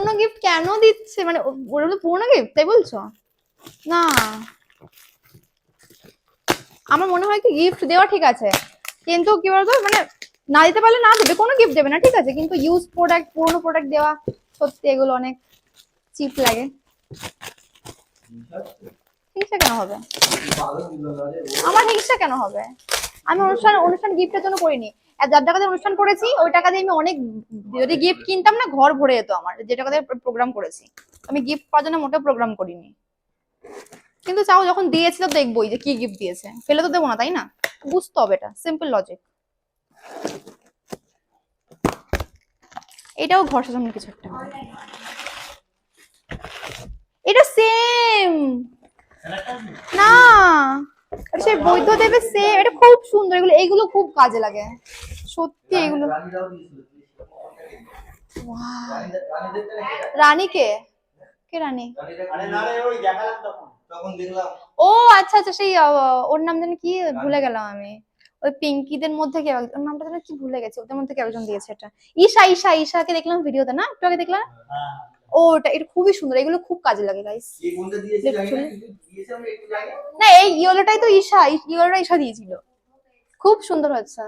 পুরনো গিফট কেন দিচ্ছে? মানে ও- ওটা তো পুরনো গিফট তাই বলছো? না। আমার মনে হয় কি গিফট দেওয়া ঠিক আছে। কিন্তু কি বলতো মানে না দিতে পারলে না দেবে, কোনো গিফট দেবে না, ঠিক আছে। কিন্তু ইউজ প্রোডাক্ট পুরনো প্রোডাক্ট দেওয়া সত্যি এগুলো অনেক চিপ লাগে। হিংসা কেন হবে? আমার হিংসা কেন হবে? আমি অনুষ্ঠান অনুষ্ঠান গিফটের জন্য করিনি। যার টাকা দিয়ে অনুষ্ঠান করেছি, ওই টাকা দিয়ে আমি অনেক যদি গিফট কিনতাম না, ঘর ভরে যেত আমার, যে টাকা দিয়ে প্রোগ্রাম করেছি। আমি গিফট পাওয়ার জন্য মোটেও প্রোগ্রাম করিনি। কিন্তু চাও, যখন দিয়েছি তো দেখবোই যে কি গিফট দিয়েছে। ফেলে তো দেবো না, তাই না? বুঝতে হবে এটা সিম্পল লজিক এটাও ঘর সাজানোর কিছু একটা এটা সেম না বৈধ দেবে সেম এটা খুব সুন্দর, এগুলো এগুলো খুব কাজে লাগে। সত্যি এগুলো। রানী কে? কে রানী? ও আচ্ছা আচ্ছা সেই ওর নাম যেন কি ভুলে গেলাম আমি। ওই পিঙ্কিদের মধ্যে কেউ ওর নামটা যেন কি ভুলে গেছে, ওদের মধ্যে কেউ একজন দিয়েছে এটা। ঈশা ঈশা, ঈশাকে দেখলাম ভিডিওতে, না? একটু আগে দেখলাম? হ্যাঁ। ও এটা এটা খুবই সুন্দর এগুলো খুব কাজে লাগে গাইস না এই ইয়েলোটাই তো ঈশা ইয়েলোটা ঈশা দিয়েছিল। খুব সুন্দর হচ্ছে